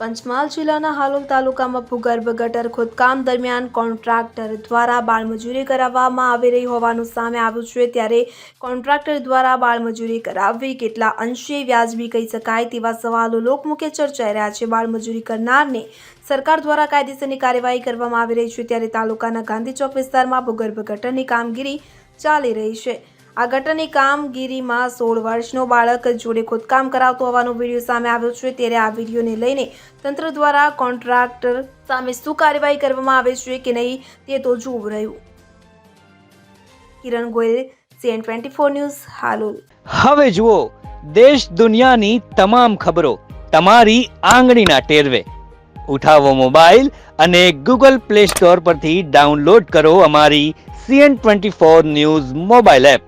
પંચમહાલ જિલ્લાના હાલોલ તાલુકામાં ભૂગર્ભ ગટર ખોદકામ દરમિયાન કોન્ટ્રાક્ટર દ્વારા બાળમજૂરી કરાવવામાં આવી રહી હોવાનું સામે આવ્યું છે. ત્યારે કોન્ટ્રાક્ટર દ્વારા બાળમજૂરી કરાવવી કેટલા અંશે વ્યાજબી કહી શકાય તેવા સવાલો લોકમુખે ચર્ચાઈ રહ્યા છે. બાળમજૂરી કરનારને સરકાર દ્વારા કાયદેસરની કાર્યવાહી કરવામાં આવી રહી છે. ત્યારે તાલુકાના ગાંધી ચોક વિસ્તારમાં ભૂગર્ભ ગટરની કામગીરી ચાલી રહી છે. આ ગટરની કામગીરીમાં સોળ વર્ષનો બાળક જોડે ખોદકામ કરાવતો હોવાનો વીડિયો સામે આવ્યો છે. ત્યારે આ વિડીયોને લઈને તંત્ર દ્વારા કોન્ટ્રાક્ટર સામે શું કાર્યવાહી કરવામાં આવે છે કે નહીં તે તો જોવું રહ્યું. Kiran Goyal CN twenty four news, Halol. હવે જુઓ, દેશ દુનિયાની તમામ ખબરો તમારી આંગળીના ટેરવે. ઉઠાવો મોબાઈલ અને ગૂગલ પ્લે સ્ટોર પરથી ડાઉનલોડ કરો અમારી CN twenty four news mobile app.